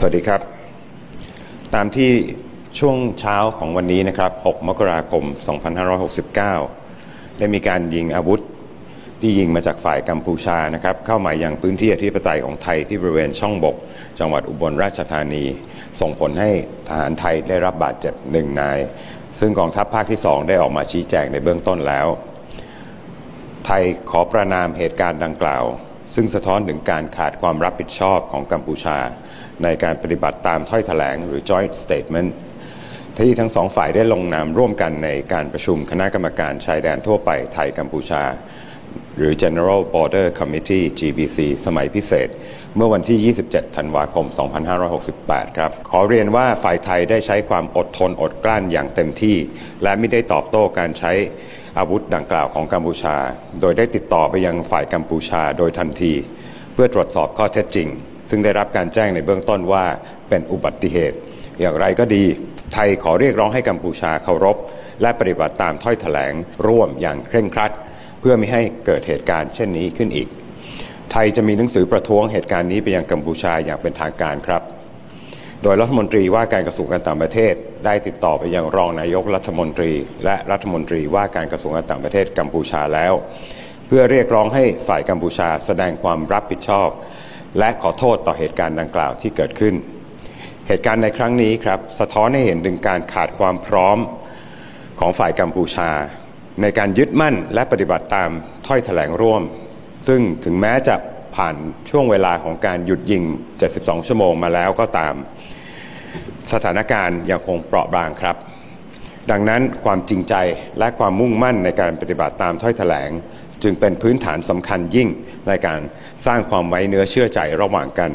สวัสดีครับ ตามที่ช่วงเช้าของวันนี้นะครับ 6 มกราคม 2569 ได้มีการยิงอาวุธที่ยิงมาจากฝ่ายกัมพูชานะครับ เข้ามายังพื้นที่อธิปไตยของไทยที่บริเวณช่องบก จังหวัดอุบลราชธานี ส่งผลให้ทหารไทยได้รับบาดเจ็บหนึ่งนาย ซึ่งกองทัพภาคที่ 2 ได้ออกมาชี้แจงในเบื้องต้นแล้ว ไทยขอประนามเหตุการณ์ดังกล่าว ซึ่งสะท้อนถึงการขาดความรับผิดชอบของกัมพูชา ในการปฏิบัติตามถ้อยแถลงหรือ joint statement ที่ทั้งสองฝ่ายได้ลงนามร่วมกันในการประชุมคณะกรรมการชายแดนทั่วไปไทยกัมพูชา หรือ General Border Committee GBC สมัยพิเศษ เมื่อวันที่ 27 ธันวาคม 2568 ครับ ขอเรียนว่าฝ่ายไทยได้ใช้ความอดทนอดกลั้นอย่างเต็มที่ และไม่ได้ตอบโต้การใช้อาวุธดังกล่าวของกัมพูชา โดยได้ติดต่อไปยังฝ่ายกัมพูชาโดยทันที เพื่อตรวจสอบข้อเท็จจริง ซึ่งได้รับการแจ้งในเบื้องต้นว่าเป็นอุบัติเหตุ อย่างไรก็ดีไทยขอเรียกร้องให้กัมพูชาเคารพ และปฏิบัติตามถ้อยแถลงร่วมอย่างเคร่งครัด เพื่อไม่ให้เกิดเหตุการณ์เช่นนี้ขึ้นอีก ไทยจะมีหนังสือประท้วงเหตุการณ์นี้ไปยังกัมพูชาอย่างเป็นทางการครับ โดยรัฐมนตรีว่าการกระทรวงการต่างประเทศ ได้ติดต่อไปยังรองนายกรัฐมนตรี และรัฐมนตรีว่าการกระทรวงการต่างประเทศกัมพูชาแล้ว เพื่อเรียกร้องให้ฝ่ายกัมพูชาแสดงความรับผิดชอบ และขอโทษต่อเหตุการณ์ดังกล่าวที่เกิดขึ้น เหตุการณ์ในครั้งนี้ครับสะท้อนให้เห็นถึงการขาดความพร้อมของฝ่ายกัมพูชา ในการยึดมั่นและปฏิบัติตามถ้อยแถลงร่วม ซึ่งถึงแม้จะผ่านช่วงเวลาของการหยุดยิง 72 ชั่วโมงมาแล้วก็ตาม สถานการณ์ยังคงเปราะบางครับ ดังนั้นความจริงใจและความมุ่งมั่นในการปฏิบัติตามถ้อยแถลง จึงเป็นพื้นฐานสำคัญยิ่งในการสร้างความไว้เนื้อเชื่อใจระหว่างกัน